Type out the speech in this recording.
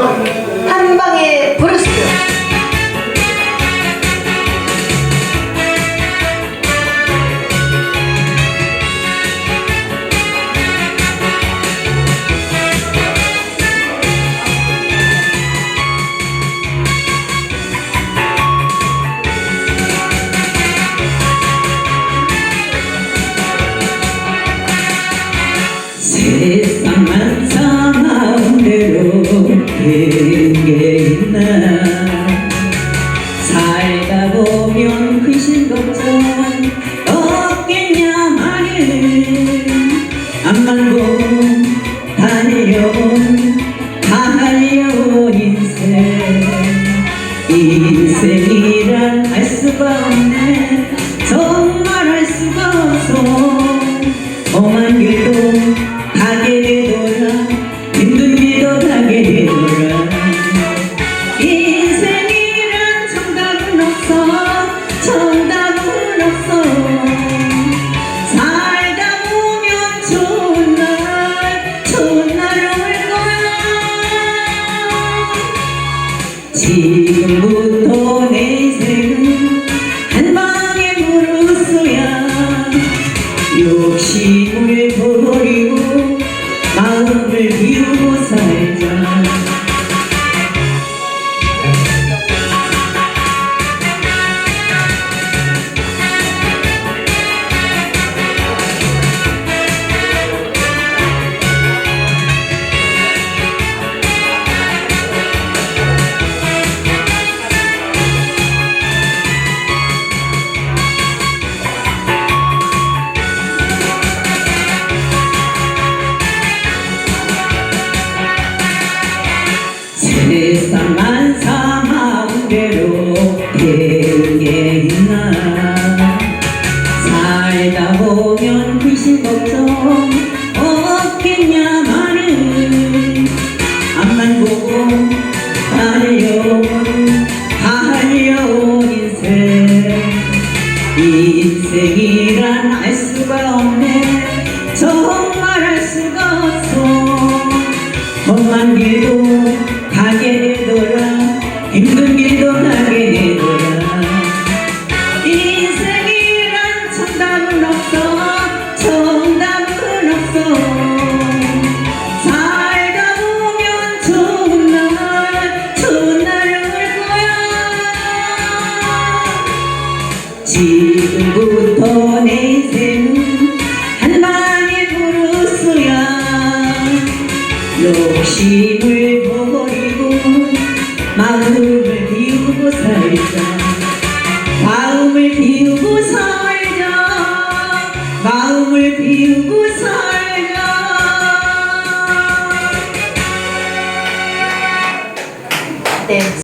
한 방에 세상 되는 게 있나 살다 보면 근심 걱정 없겠냐마는 앞만 보고 달려온 달려온 인생. 인생이란 알 수가 없네. 정말 알 수가 없어. 험한 길도 가게 되 지금부 근심 걱정 없겠냐마는 앞만 보고 달려온 달려온 인생. 인생이란 알 수가 없네. 정말 알 수가 없어 지금부터 내 인생은 한 방에 부르스야 욕심을 버리고 마음을 비우고 살자. 마음을 비우고 살자. 마음을 비우고 살자. 네